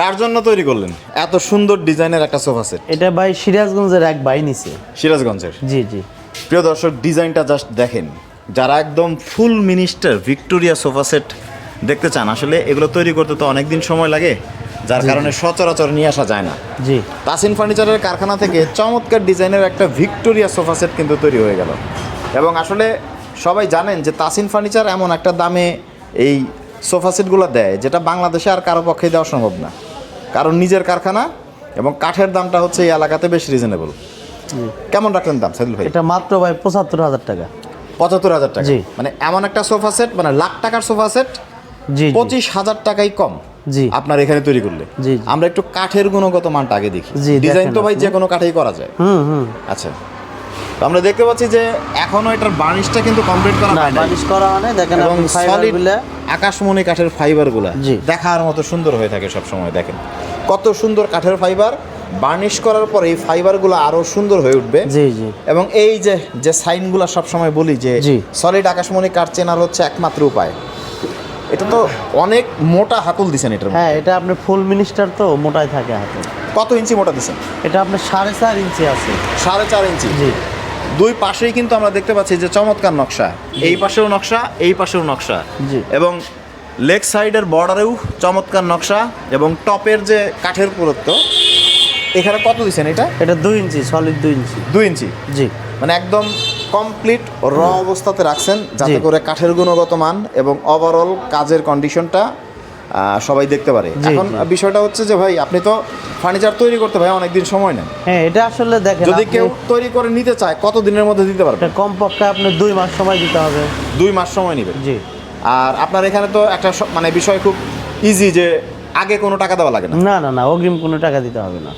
কার জন্য তৈরি করলেন? এত সুন্দর ডিজাইনের একটা সোফা সেট। এটা ভাই সিরাজগঞ্জের এক ভাই নিছে সিরাজগঞ্জের? জি জি। প্রিয় দর্শক ডিজাইনটা জাস্ট দেখেন। যারা একদম full minister Victoria sofa set দেখতে চান আসলে এগুলো তৈরি করতে তো অনেক দিন সময় লাগে যার কারণে সচরাচর নিয়ে আসা যায় না। জি। তাসিন ফার্নিচারের কারখানা থেকে চমৎকার ডিজাইনের একটা ভিক্টোরিয়া সোফা সেট কিন্তু তৈরি হয়ে গেল। এবং আসলে সবাই জানেন যে তাসিন ফার্নিচার এমন একটা দামে এই সোফা সেটগুলো দেয় যেটা বাংলাদেশে আর কারও পক্ষে দেওয়া সম্ভব না। কারণ নিজের কারখানা এবং কাঠের দামটা হচ্ছে এই এলাকাতে বেশ রিজনেবল কেমন রাখলেন দাম সাইদুল ভাই? এটা মাত্র ভাই পঁচাত্তর হাজার টাকা। পঁচাত্তর হাজার টাকা? জি। মানে এমন একটা সোফা সেট মানে লাখ টাকার সোফা সেট জি। পঁচিশ হাজার টাকাই কম জি। আপনার এখানে তৈরি করলে। জি। আমরা একটু কাঠের গুণগত মানটা আগে দেখি। ডিজাইন তো ভাই। যে কোনো কাঠেই করা যায়। হুম হুম। আচ্ছা। তো আমরা দেখতে পাচ্ছি যে এখনও এটার বার্নিশটা কিন্তু কমপ্লিট করা না হয় নাই বালিশ করা হয় দেখেন এবং সলিড আকাশমণি কাঠের ফাইবারগুলো জি। দেখার মতো সুন্দর হয়ে থাকে সব সময় দেখেন। কত সুন্দর কাঠের ফাইবার বার্নিশ করার পরে এই ফাইবারগুলো আরও সুন্দর হয়ে উঠবে। জি জি। এবং এই যে যে সাইনগুলো সবসময় বলি যে। সলিড আকাশমণি কাঠ চেনার হচ্ছে একমাত্র উপায়। এটা তো অনেক মোটা হাতুল দিছেন এটার হ্যাঁ এটা আপনি ফুল মিনিস্টার তো মোটাই থাকে হাতল। কত ইঞ্চি মোটা দিছেন? এটা আপনার সাড়ে চার ইঞ্চি আছে। সাড়ে চার ইঞ্চি। জি। দুই পাশেই কিন্তু আমরা দেখতে পাচ্ছি যে চমৎকার নকশা। এই পাশেও নকশা এই পাশেও নকশা। জি। এবং লেগ সাইডের বর্ডারেও চমৎকার নকশা এবং টপের যে কাঠের পুরুত্ব এখানে কত দিচ্ছেন এটা? এটা দুই ইঞ্চি সলিড দুই ইঞ্চি। দুই ইঞ্চি? জি। মানে একদম কমপ্লিট র অবস্থাতে রাখছেন যাতে করে কাঠের গুণগত মান এবং ওভারঅল কাজের কন্ডিশনটা সবাই দেখতে পারে। এখন বিষয়টা হচ্ছে যে ভাই আপনি তো ফার্নিচার তৈরি করতে ভাই অনেকদিন সময় নেন। হ্যাঁ এটা আসলে দেখেন যদি কেউ তৈরি করে নিতে চায় কত দিনের মধ্যে দিতে পারবে? কমপক্ষে আপনি দুই মাস সময় দিতে হবে। দুই মাস সময় নেবে। জি। আর আপনার এখানে তো একটা মানে বিষয় খুব ইজি যে আগে কোনো টাকা দেওয়া লাগে না। না না না অগ্রিম কোনো টাকা দিতে হবে না।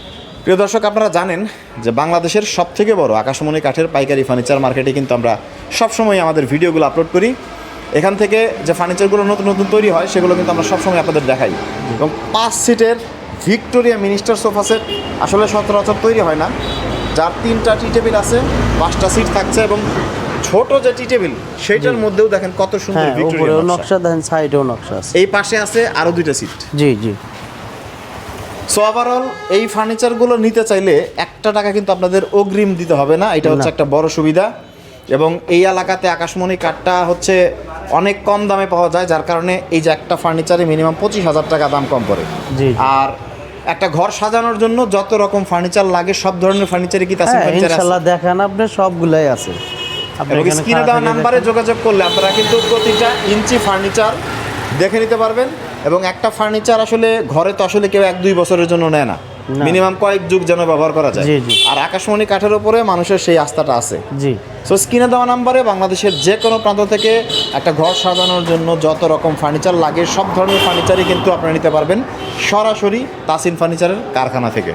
প্রিয় দর্শক আপনারা জানেন যে বাংলাদেশের সব থেকে বড় আকাশমণি কাঠের পাইকারি ফার্নিচার মার্কেটে কিন্তু আমরা সবসময় আমাদের ভিডিওগুলো আপলোড করি। এখান থেকে যে ফার্নিচারগুলো নতুন নতুন তৈরি হয় সেগুলো কিন্তু আমরা সবসময় আপনাদের দেখাই। এবং পাঁচ সিটের ভিক্টোরিয়া মিনিস্টার সোফা সেট আসলে সচরাচর তৈরি হয় না। যার তিনটা টি টেবিল আছে পাঁচটা সিট থাকছে এবং ছোট যে টি টেবিল সেটার মধ্যেও দেখেন কত সুন্দর হ্যাঁ ভিক্টোরিয়া নকশা। দেখেন সাইডেও নকশা আছে। এই পাশে আছে আরও দুইটা সিট জি জি। সো ওভারঅল এই ফার্নিচারগুলো নিতে চাইলে একটা টাকা কিন্তু আপনাদের অগ্রিম দিতে হবে না। এটা হচ্ছে একটা বড় সুবিধা। এবং এই এলাকাতে আকাশমণি কাঠটা হচ্ছে অনেক কম দামে পাওয়া যায় যার কারণে এই যে একটা ফার্নিচারে মিনিমাম পঁচিশ হাজার টাকা দাম কম পড়ে। জি আর একটা ঘর সাজানোর জন্য যত রকম ফার্নিচার লাগে সব ধরনের ফার্নিচারই কি তাসিম ফার্নিচার আছে। ইনশাল্লাহ দেখেন আপনি সবগুলাই আছে। আপনি স্ক্রিনে দেওয়া নাম্বারে যোগাযোগ করলে আপনারা কিন্তু প্রতিটা ইঞ্চি ফার্নিচার দেখে নিতে পারবেন। এবং একটা ফার্নিচার আসলে ঘরে তো আসলে কেউ এক দুই বছরের জন্য নেয় না। মিনিমাম কয়েক যুগ যেন ব্যবহার করা যায়। আর আকাশমণি কাঠের উপরে মানুষের সেই আস্থাটা আছে। জি। সো স্ক্রিনে দেওয়া নাম্বারে বাংলাদেশের যে কোনো প্রান্ত থেকে একটা ঘর সাজানোর জন্য যত রকম ফার্নিচার লাগে সব ধরনের ফার্নিচারই কিন্তু আপনারা নিতে পারবেন সরাসরি তাসিন ফার্নিচারের কারখানা থেকে।